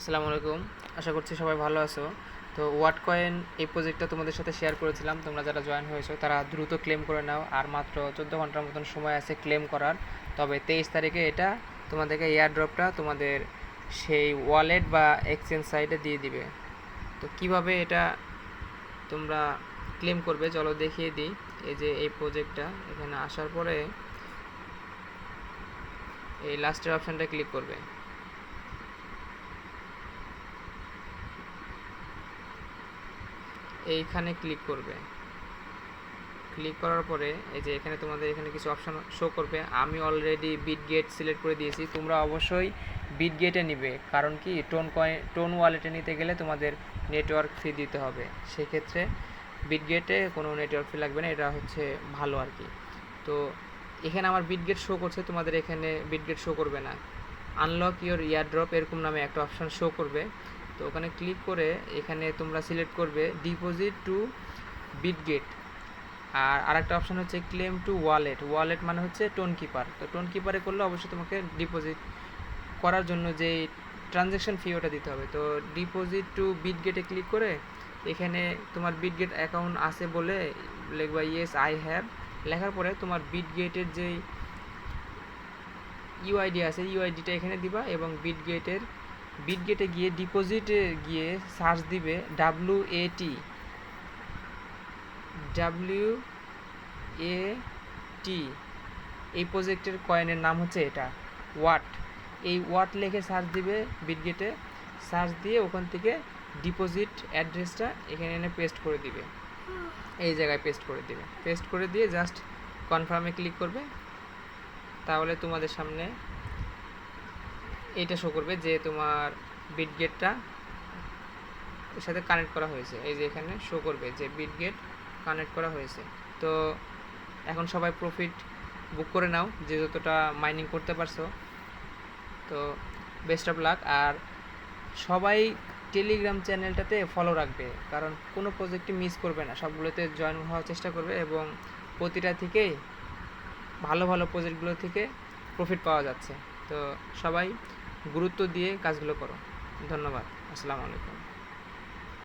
আসসালামু আলাইকুম। আশা করছি সবাই ভালো আছো। তো ওয়াট কয়েন এই প্রজেক্টটা তোমাদের সাথে শেয়ার করেছিলাম। তোমরা যারা জয়েন হয়েছো, তারা দ্রুত ক্লেম করে নাও। আর মাত্র চোদ্দ ঘণ্টার মতন সময় আছে ক্লেম করার। তবে তেইশ তারিখে এটা তোমাদেরকে এয়ার ড্রপটা তোমাদের সেই ওয়ালেট বা এক্সচেঞ্জ সাইটে দিয়ে দিবে। তো কীভাবে এটা তোমরা ক্লেম করবে, চলো দেখিয়ে দিই। এই যে এই প্রজেক্টটা এখানে আসার পরে এই লাস্টের অপশানটা ক্লিক করবে। এইখানে ক্লিক করবে। ক্লিক করার পরে এই যে এখানে তোমাদের এখানে কিছু অপশান শো করবে। আমি অলরেডি বিট গেট সিলেক্ট করে দিয়েছি। তোমরা অবশ্যই বিট গেটে নিবে। কারণ কি? টোন কয়েন টোন ওয়ালেটে নিতে গেলে তোমাদের নেটওয়ার্ক ফি দিতে হবে। সেক্ষেত্রে বিট গেটে কোনো নেটওয়ার্ক ফি লাগবে না। এটা হচ্ছে ভালো আর কি। তো এখানে আমার বিট গেট শো করছে। তোমাদের এখানে বিট গেট শো করবে না। আনলক ইওর ইয়ারড্রপ এরকম নামে একটা অপশান শো করবে। তো ওখানে ক্লিক করে এখানে তোমরা সিলেক্ট করবে ডিপোজিট টু বিটগেট আর আরেকটা অপশান হচ্ছে ক্লেম টু ওয়ালেট ওয়ালেট মানে হচ্ছে টোন কিপার তো টোন কিপারে করলে অবশ্যই তোমাকে ডিপোজিট করার জন্য যে ট্রানজ্যাকশন ফি ওটা দিতে হবে। তো ডিপোজিট টু বিটগেটে ক্লিক করে এখানে তোমার বিটগেট অ্যাকাউন্ট আছে বলে লিখবা ইয়েস আই হ্যাভ লেখার পরে তোমার বিটগেটের যেই ইউআইডি আছে ইউআইডিটা এখানে দিবা এবং বিটগেটের বিটগেটে গিয়ে ডিপোজিটে গিয়ে সার্চ দিবে W A T W A টি এই প্রজেক্টের কয়েনের নাম হচ্ছে এটা ওয়াট এই ওয়াট লিখে সার্চ দিবে বিটগেটে সার্চ দিয়ে ওখান থেকে ডিপোজিট অ্যাড্রেসটা এখানে এনে পেস্ট করে দিবে। এই জায়গায় পেস্ট করে দিবে। পেস্ট করে দিয়ে জাস্ট কনফার্মে ক্লিক করবে। তাহলে তোমাদের সামনে এইটা শো করবে যে তোমার বিটগেটটা এর সাথে কানেক্ট করা হয়েছে। এই যে এখানে শো করবে যে বিটগেট কানেক্ট করা হয়েছে। তো এখন সবাই প্রফিট বুক করে নাও, যে যতটা মাইনিং করতে পারছ। তো বেস্ট অফ লাক আর সবাই টেলিগ্রাম চ্যানেলটাতে ফলো রাখবে, কারণ কোনো প্রজেক্টই মিস করবে না। সবগুলোতে জয়েন হওয়ার চেষ্টা করবে এবং প্রতিটা থেকেই ভালো ভালো প্রজেক্টগুলো থেকে প্রফিট পাওয়া যাচ্ছে। তো সবাই গুরুত্ব দিয়ে কাজগুলো করো। ধন্যবাদ। আসসালামু আলাইকুম।